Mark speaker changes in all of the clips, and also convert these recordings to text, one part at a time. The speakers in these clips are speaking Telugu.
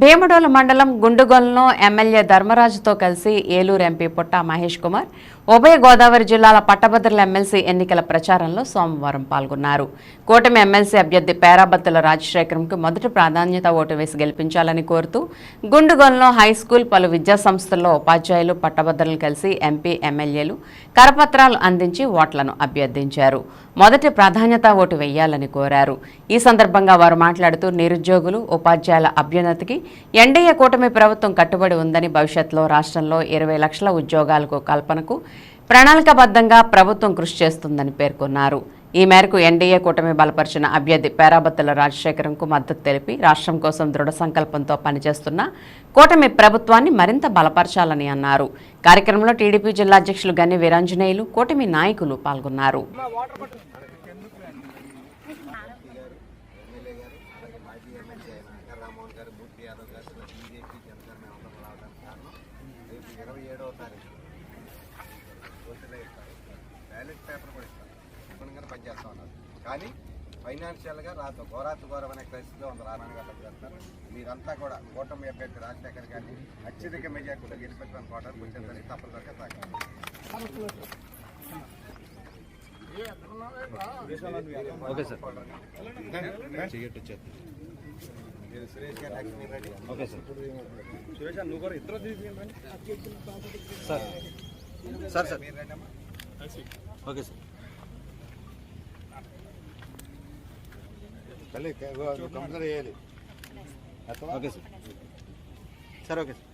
Speaker 1: భీమడోల మండలం గుండుగొలను ఎమ్మెల్యే ధర్మరాజుతో కలిసి ఏలూరు ఎంపీ పుట్ట మహేష్ కుమార్ ఉభయ గోదావరి జిల్లాల పట్టభద్రుల ఎమ్మెల్సీ ఎన్నికల ప్రచారంలో సోమవారం పాల్గొన్నారు. కూటమి ఎమ్మెల్సీ అభ్యర్థి పేరాబత్తుల రాజశేఖరంకు మొదటి ప్రాధాన్యత ఓటు వేసి గెలిపించాలని కోరుతూ గుండుగొలలో హై స్కూల్ పలు విద్యా సంస్థల్లో ఉపాధ్యాయులు పట్టభద్రులను కలిసి ఎంపీ ఎమ్మెల్యేలు కరపత్రాలు అందించి ఓట్లను అభ్యర్థించారు. మొదటి ప్రాధాన్యత ఓటు వేయాలని కోరారు. ఈ సందర్భంగా వారు మాట్లాడుతూ నిరుద్యోగులు ఉపాధ్యాయుల అభ్యున్నతికి ఎన్డీఏ కూటమి ప్రభుత్వం కట్టుబడి ఉందని భవిష్యత్తులో రాష్ట్రంలో ఇరవై లక్షల ఉద్యోగాలకు కల్పనకు ప్రణాళికాబద్ధంగా ప్రభుత్వం కృషి చేస్తుందని పేర్కొన్నారు. ఈ మేరకు ఎన్డీఏ కూటమి బలపరిచిన అభ్యర్థి పేరాబత్తుల రాజశేఖరంకు మద్దతు తెలిపి రాష్ట్రం కోసం దృఢ సంకల్పంతో పనిచేస్తున్న కూటమి ప్రభుత్వాన్ని మరింత బలపరచాలని అన్నారు. కార్యక్రమంలో టీడీపీ జిల్లా అధ్యక్షులు గన్ని వీరాంజనేయులు కూటమి నాయకులు పాల్గొన్నారు
Speaker 2: ఎమ్మెల్యే గారు అలాగే మాజీ ఎమ్మెల్యే వెంకట రామ్మోహన్ గారు మూర్తి యాదవ్ గారు బీజేపీ జనసేన మేమందరం రావడానికి కారణం రేపు ఇరవై ఏడవ తారీఖు ఓటులే ఇస్తారు బ్యాలెట్ పేపర్ కూడా ఇస్తారు. ఇవ్వడంగానే పనిచేస్తా ఉన్నారు కానీ ఫైనాన్షియల్గా రాత ఘోరాతి ఘోరమైన పరిస్థితిలో వంద రామాయణ గారు చేస్తారు మీరంతా కూడా కూటమి అభ్యర్థి రాజశేఖర్ గారిని అత్యధిక మెజార్టీతో గెలిపించడానికి కోటానికి వచ్చిందని తప్పనిసరిగా సాగించారు
Speaker 3: ఓకే సార్.
Speaker 2: మీరు సురేష్ గారు లక్ష్మీ రెడ్డి
Speaker 3: ఓకే సార్.
Speaker 4: సురేష్ నువ్వు కూడా ఇద్దరు
Speaker 3: sir. Sir sir. Okay sir.
Speaker 2: Compulsory వేయాలి
Speaker 3: okay sir. Sir okay sir.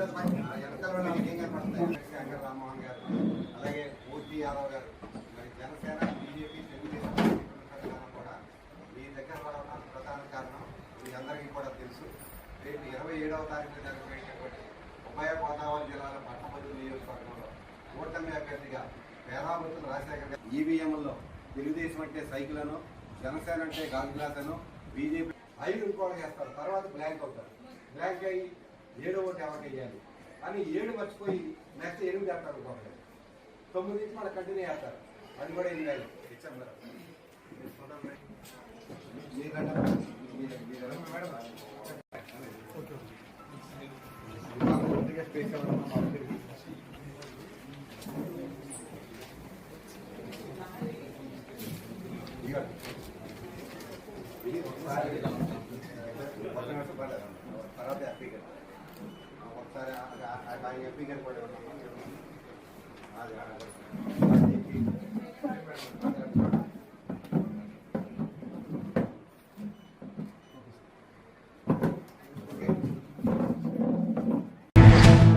Speaker 2: ఉంటుంది పైన వెనకాల వాళ్ళకి ఏం కనపడుతుంది? శంకర్ రామ్మోహన్ గారు అలాగే మూర్తి యాదవ్ గారు. మరి జనసేన బీజేపీ తెలుగుదేశం కూడా మీ దగ్గర కూడా ఉన్న ప్రధాన కారణం మీ అందరికీ కూడా తెలుసు. రేపు ఇరవై ఏడవ తారీఖు జరగబోయేటటువంటి ఉభయ గోదావరి జిల్లాల పట్టభద్రుల నియోజకవర్గంలో కూటమి అభ్యర్థిగా పేరామృతులు రాజశేఖర్ ఈవీఎంలో తెలుగుదేశం అంటే సైకిల్ అను జనసేన అంటే గాంధీ గ్లాస్ అను బీజేపీ ఐదు ఇంకోటి చేస్తారు. తర్వాత బ్లాంక్ అవుతారు. బ్లాంక్ అయ్యి ఏడో ఒకటి ఎవరికి వేయాలి అని ఏడు మర్చిపోయి నెక్స్ట్ ఎనిమిది వేస్తారు ఇంకొకటి తొమ్మిది నుంచి మనం కంటిన్యూ చేస్తారు. అది కూడా ఎనిమిది వేయాలి ఇచ్చాం మేడం. స్పేస్ ఇది ఒకసారి. తర్వాత హ్యాపీగా. సరే అది ఎంపీ గారు కూడా అది